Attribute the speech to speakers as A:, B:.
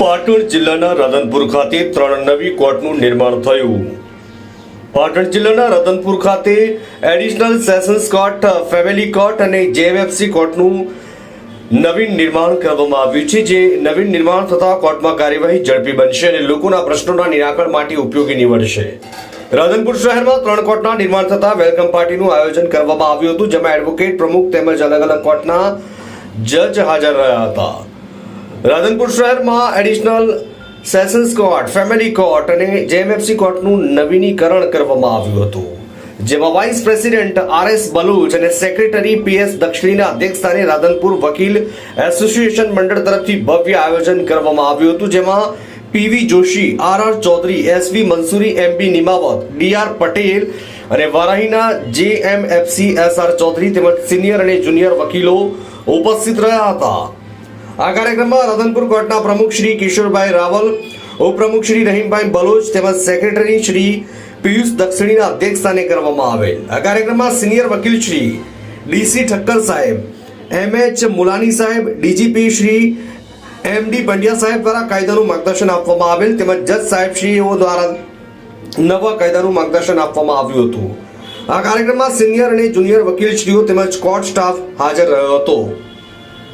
A: પાટણ જિલ્લાના રાધનપુર ખાતે ત્રણ નવી કોર્ટનું નિર્માણ થયું. પાટણ જિલ્લાના રાધનપુર ખાતે additional sessions court, family court અને જેએફસી કોર્ટનું નવીન નિર્માણ કરવામાં આવ્યું છે, જે નવીન નિર્માણ થતા કોર્ટમાં કાર્યવાહી ઝડપી બનશે અને લોકોના પ્રશ્નોના નિરાકરણ માટે ઉપયોગી નીવડશે. રાધનપુર શહેરમાં ત્રણ કોર્ટના નિર્માણ થતા વેલકમ પાર્ટીનું આયોજન કરવામાં આવ્યું હતું, જેમાં એડવોકેટ પ્રમુખ તેમજ અલગ અલગ કોર્ટના જજ હાજર રહ્યા હતા. રાધનપુર શહેરમાં additional sessions court family court અને જેએમએફસી કોર્ટનું નવીનીકરણ કરવામાં આવ્યું હતું, જેમાં vice president R S Baluch અને સેક્રેટરી પીએસ દક્ષિણીના અધ્યક્ષસ્થાને રાધનપુર વકીલ એસોસિએશન મંડળ તરફથી ભવ્ય આયોજન કરવામાં આવ્યું હતું, જેમાં PV Joshi R R Chaudhary SV Mansuri MB Nimavat DR Patel અને વારાહીના જેએમએફસી એસ આર ચૌધરી તેમજ સિનિયર અને જુનિયર વકીલો ઉપસ્થિત રહ્યા હતા. આ કાર્યક્રમમાં રાધનપુર કોર્ટના પ્રમુખ શ્રી કિશોરભાઈ રાવલ, ઉપપ્રમુખ શ્રી રહીમભાઈ બલોચ તેમજ સેક્રેટરી શ્રી પિયુષ દક્ષિણીના અધ્યક્ષ સ્થાને કરવામાં આવેલ આ કાર્યક્રમમાં સિનિયર વકીલ શ્રી ડીસી ઠક્કર સાહેબ એમ એચ મુલાની સાહેબ, DGP Shri M D Pandya સાહેબ દ્વારા કાયદાનું માર્ગદર્શન આપવામાં આવેલ તેમજ જજ સાહેબ શ્રીઓ દ્વારા નવા કાયદાનું માર્ગદર્શન આપવામાં આવ્યું હતું. આ કાર્યક્રમમાં સિનિયર અને જુનિયર વકીલ શ્રીઓ તેમજ કોર્ટ સ્ટાફ હાજર રહ્યો હતો.